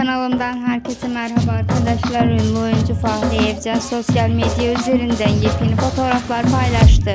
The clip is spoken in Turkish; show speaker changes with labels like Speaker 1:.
Speaker 1: Kanalımdan herkese merhaba arkadaşlar. Ünlü oyuncu Fahri Evcen sosyal medya üzerinden yepyeni fotoğraflar paylaştı.